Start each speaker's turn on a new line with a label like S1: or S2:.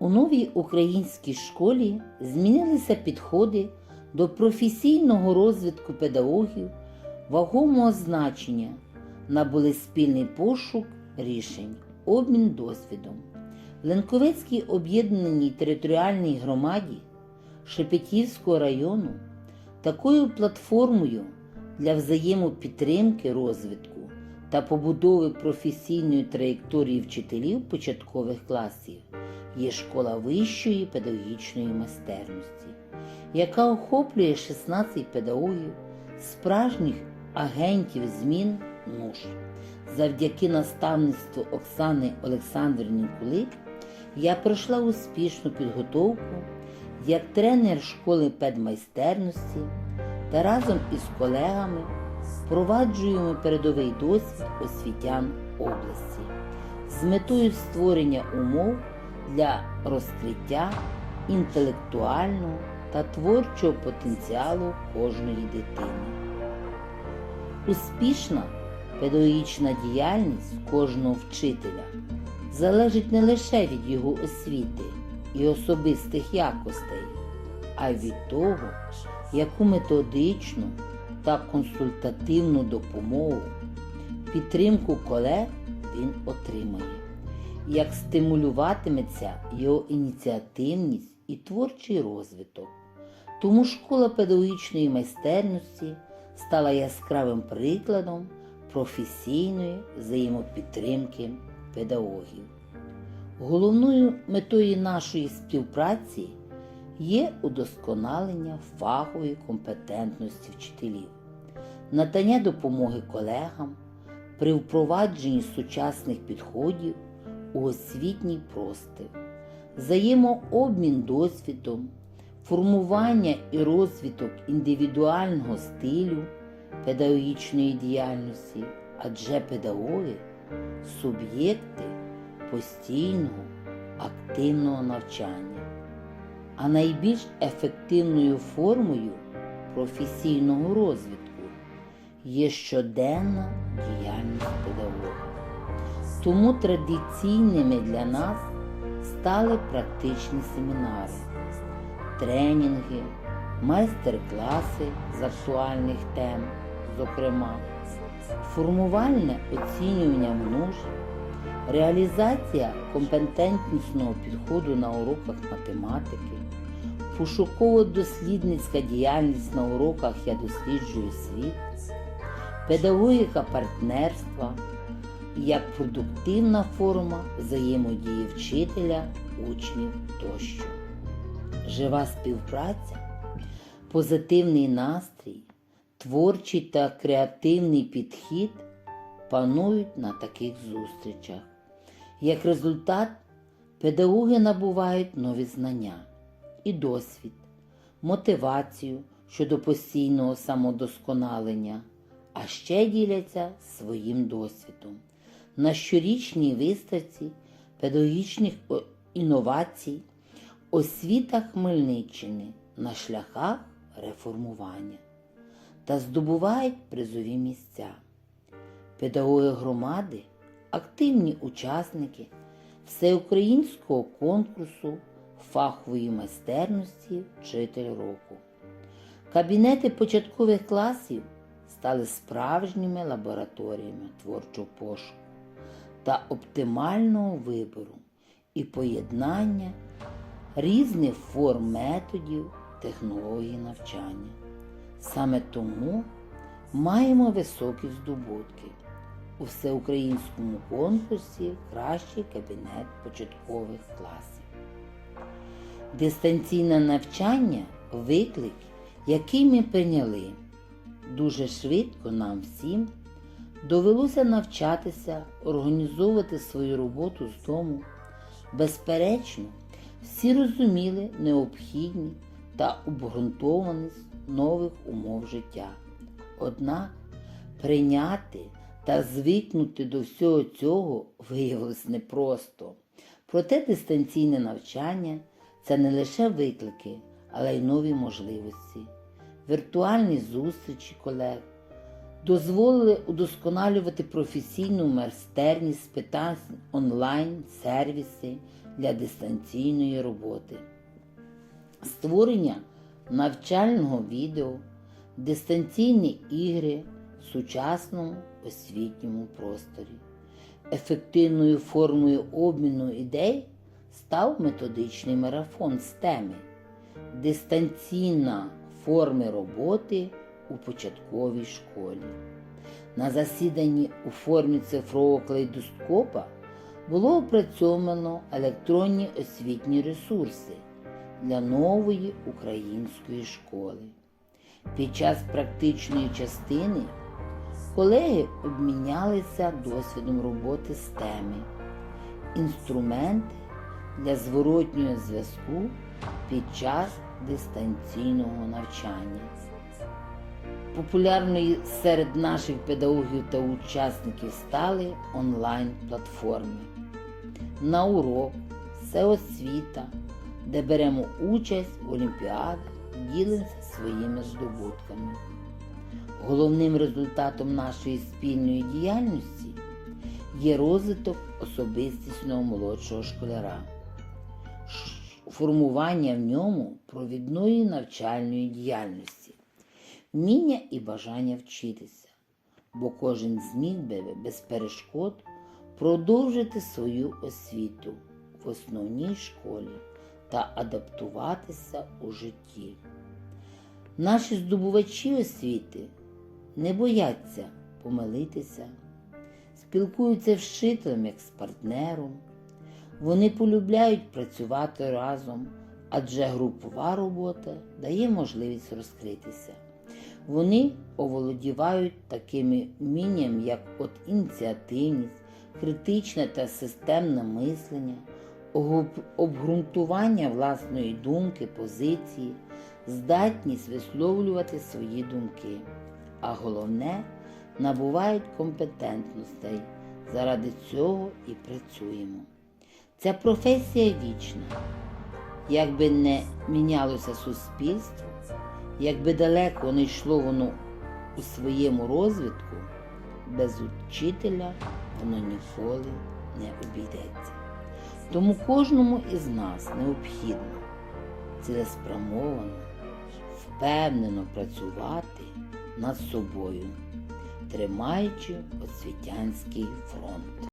S1: У новій українській школі змінилися підходи до професійного розвитку педагогів, вагомого значення набули спільний пошук рішень, обмін досвідом. В Ленковецькій об'єднаній територіальній громаді Шепетівського району такою платформою для взаємопідтримки розвитку та побудови професійної траєкторії вчителів початкових класів є школа вищої педагогічної майстерності, яка охоплює 16 педагогів, справжніх агентів змін НУШ. Завдяки наставництву Оксани Олександрівни Кулик я пройшла успішну підготовку як тренер школи педмайстерності та разом із колегами впроваджуємо передовий досвід освітян області з метою створення умов для розкриття інтелектуального та творчого потенціалу кожної дитини. Успішна педагогічна діяльність кожного вчителя залежить не лише від його освіти і особистих якостей, а й від того, яку методичну та консультативну допомогу, підтримку колег він отримає, як стимулюватиметься його ініціативність і творчий розвиток. Тому школа педагогічної майстерності стала яскравим прикладом професійної взаємопідтримки педагогів. Головною метою нашої співпраці є удосконалення фахової компетентності вчителів, надання допомоги колегам при впровадженні сучасних підходів у освітній простір, взаємообмін досвідом, формування і розвиток індивідуального стилю педагогічної діяльності, адже педагоги суб'єкти постійного активного навчання. А найбільш ефективною формою професійного розвитку є щоденна діяльність педагога. Тому традиційними для нас стали практичні семінари, тренінги, майстер-класи з актуальних тем, зокрема, формувальне оцінювання множ, реалізація компетентнісного підходу на уроках математики, пошуково-дослідницька діяльність на уроках Я досліджую світ, педагогіка партнерства як продуктивна форма взаємодії вчителя, учнів тощо. Жива співпраця, позитивний настрій, творчий та креативний підхід панують на таких зустрічах. Як результат, педагоги набувають нові знання і досвід, мотивацію щодо постійного самодосконалення, а ще діляться своїм досвідом. На щорічній виставці педагогічних інновацій освіта Хмельниччини на шляхах реформування та здобувають призові місця. Педагоги громади активні учасники всеукраїнського конкурсу фахової майстерності Вчитель року. Кабінети початкових класів стали справжніми лабораторіями творчого пошуку та оптимального вибору і поєднання різних форм методів технологій навчання. Саме тому маємо високі здобутки у всеукраїнському конкурсі Кращий кабінет початкових класів. Дистанційне навчання виклик, який ми прийняли. Дуже швидко нам всім довелося навчатися організовувати свою роботу з дому. Безперечно, всі розуміли необхідність та обґрунтованість нових умов життя. Однак прийняти та звикнути до всього цього виявилось непросто. Проте дистанційне навчання це не лише виклики, але й нові можливості. Віртуальні зустрічі колег дозволили удосконалювати професійну майстерність з питань онлайн, сервіси для дистанційної роботи, створення навчального відео, дистанційні ігри в сучасному освітньому просторі. Ефективною формою обміну ідей став методичний марафон з теми Дистанційна форми роботи у початковій школі. На засіданні у формі цифрового клейдоскопа було опрацьовано електронні освітні ресурси для нової української школи. Під час практичної частини колеги обмінялися досвідом роботи з теми, інструменти для зворотнього зв'язку під час дистанційного навчання. Популярною серед наших педагогів та учасників стали онлайн-платформи. На урок це освіта, де беремо участь в олімпіадах, ділимося своїми здобутками. Головним результатом нашої спільної діяльності є розвиток особистісного молодшого школяра, формування в ньому провідної навчальної діяльності, вміння і бажання вчитися, бо кожен зміг би без перешкод продовжити свою освіту в основній школі та адаптуватися у житті. Наші здобувачі освіти не бояться помилитися, спілкуються з вчителем як з партнером. Вони полюбляють працювати разом, адже групова робота дає можливість розкритися. Вони оволодівають такими вмінням, як от ініціативність, критичне та системне мислення, обґрунтування власної думки, позиції, здатність висловлювати свої думки, а головне набувають компетентностей. Заради цього і працюємо. Ця професія вічна. Якби не мінялося суспільство, якби далеко не йшло воно у своєму розвитку, без вчителя воно ніколи не обійдеться. Тому кожному із нас необхідно цілеспрямовано, впевнено працювати над собою, тримаючи освітянський фронт.